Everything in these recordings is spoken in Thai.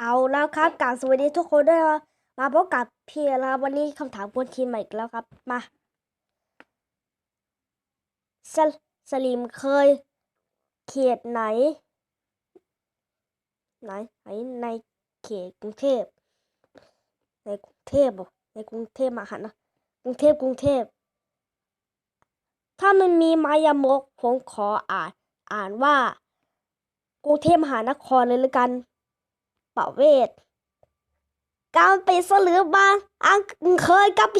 เอาแล้วครับกาบสวัสดีทุกคนด้วยครับมาพบกับพี่แล้ววันนี้คำถามกวนทีมใหม่อีกแล้วครับ มาสลสลิมเคย เขตไหน ไหนไหนในเขตกรุงเทพ ในกรุงเทพบ่ในกรุงเทพมหานนะกรุงเทพกรุงเทพ ถ้ามันมีมายามกผมขออ่าน อ่านว่า กรุงเทพมหานครเลยละกัน ประเวศการไปสลือบางอังเคยกับ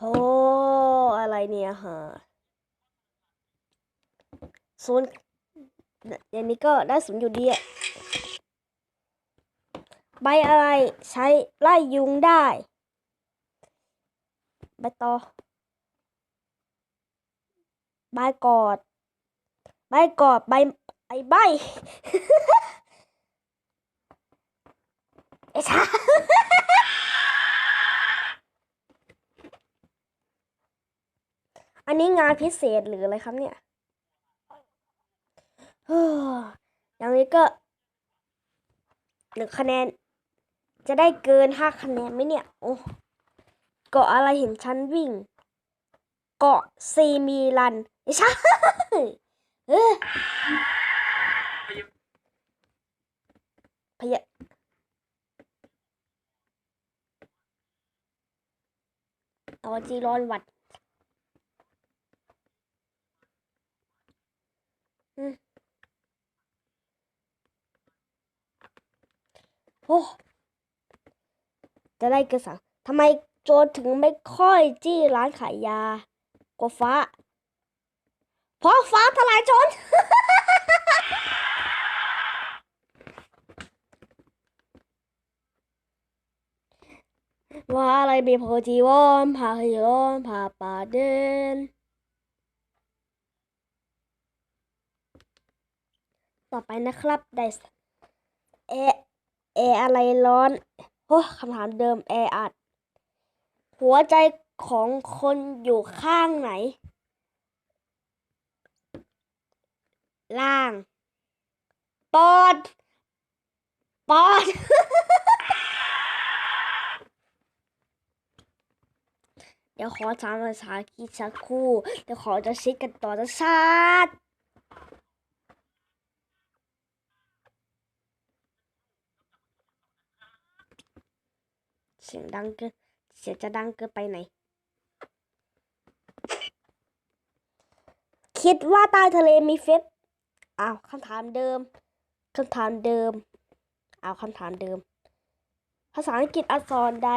โอ้อะไรเนี่ยฮะศูนย์อย่างนี้ก็ได้ศูนย์อยู่ดีอะใบอะไรใช้ไล่ยุงได้ ใบตอ ใบกอด ใบกอด ใบไอใบไอ้ชาอันนี้งานพิเศษหรืออะไรครับเนี่ยอย่างนี้ก็หนึ่งคะแนน จะได้เกินห้าคะแนนไหมเนี่ย โอ้ เกาะอะไรเห็นฉันวิ่ง เกาะซีมีรัน ไม่ใช่เออพยะเอาจีรอนวัดอโอ้จะได้กระสังทำไมโจรถึงไม่ค่อยจี้ร้านขายยากว่าฟ้า เพราะฟ้าทลายโจรว่าอะไรมีโพจีวอนพาขยอนพาป่าเดินต่อไปนะครับได้แอแออะไรร้อนโอ้คำถามเดิมแออัด หัวใจของคนอยู่ข้างไหน ล่าง ปอด ปอด เดี๋ยวขอถามภาษาอังกฤษสักครู่ เดี๋ยวขอจะเช็คกันต่อนะชาติเสียงดังเกินเสียงจะดังเกินไปไหน คิดว่าใต้ทะเลมีเฟส อ้าวคำถามเดิมคำถามเดิมอ้าวคำถามเดิม ภาษาอังกฤษอักษรใด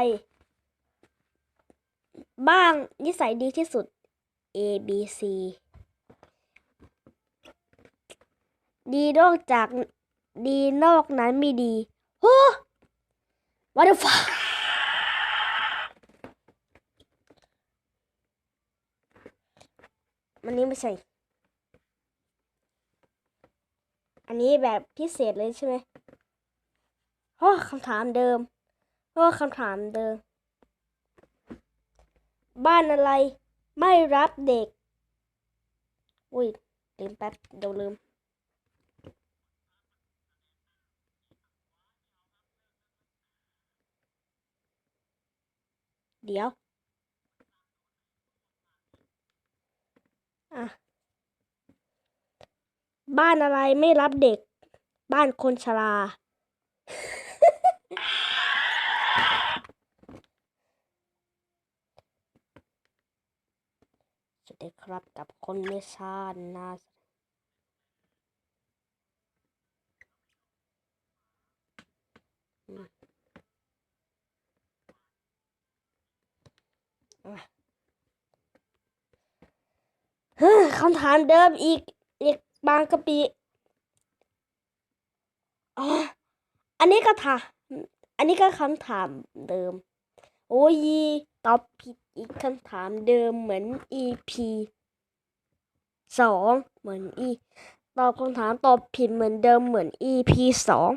บ้างนิสัยดีที่สุด A B C ดีนอกจากดีนอกนั้นไม่ดีโอ้ what the fuck มันนี้ไม่ใช่ อันนี้แบบพิเศษเลยใช่ไหมโอ้คำถามเดิมโอ้คำถามเดิม บ้านอะไรไม่รับเด็ก อุ้ยลืมแป๊บเดี๋ยวลืม เดี๋ยว อะ บ้านอะไรไม่รับเด็ก บ้านคนชรา สวัสดีครับกับคนไม่ชาตินะเฮ้ยคำถามเดิมอีก บางกะปิอ๋ออันนี้ก็ถามอันนี้ก็คำถามเดิม โอ้ยตอบผิดอีกคำถามเดิมเหมือน EP สองเหมือน E ตอบคำถามตอบผิดเหมือนเดิมเหมือน EP สอง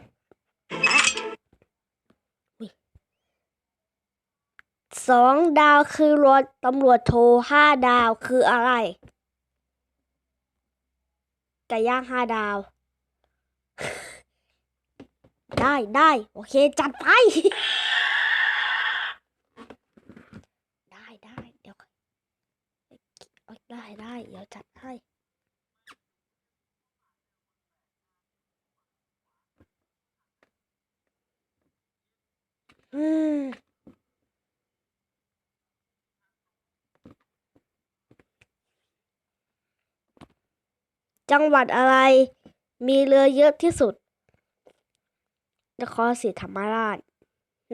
สองดาวคือรถตำรวจโทรห้าดาวคืออะไร ไก่ย่างห้าดาว ได้ได้โอเค จัดไป ได้ได้เดี๋ยวได้ได้เดี๋ยวจัดให้อืม จังหวัดอะไร มีเรือเยอะที่สุด นครศรีธรรมราช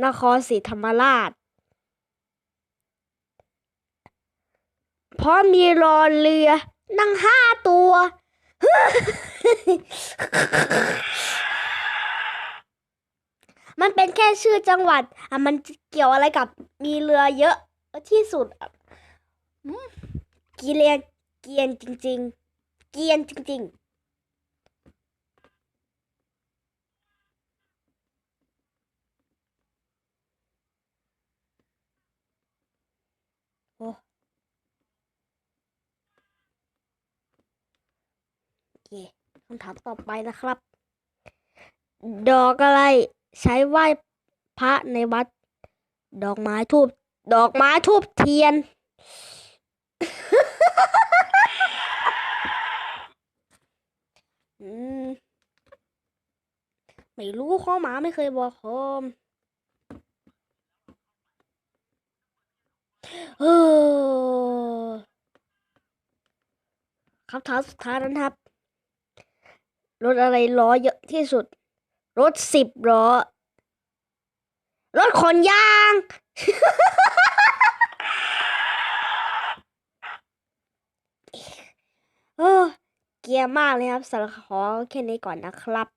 นครศรีธรรมราช เพราะมีรอเรือนั่งห้าตัว มันเป็นแค่ชื่อจังหวัด อะ มันเกี่ยวอะไรกับมีเรือเยอะที่สุดอะอืมเกรียนเกียนจริง ๆ เกียนจริงๆ โอ้โอเคคำถามต่อไปนะครับ ดอกอะไรใช้ไหว้พระในวัด ดอกไม้ทูบดอกไม้ทูบเทียน อืม ไม่รู้ข้อหมาไม่เคยบอกผมเออคำถามสุดท้ายแล้นะครับ รถอะไรล้อเยอะที่สุด รถสิบล้อ รถขนยาง เออ เกลียร์มากเลยครับสำหรับขอแค่นี้ก่อนนะครับ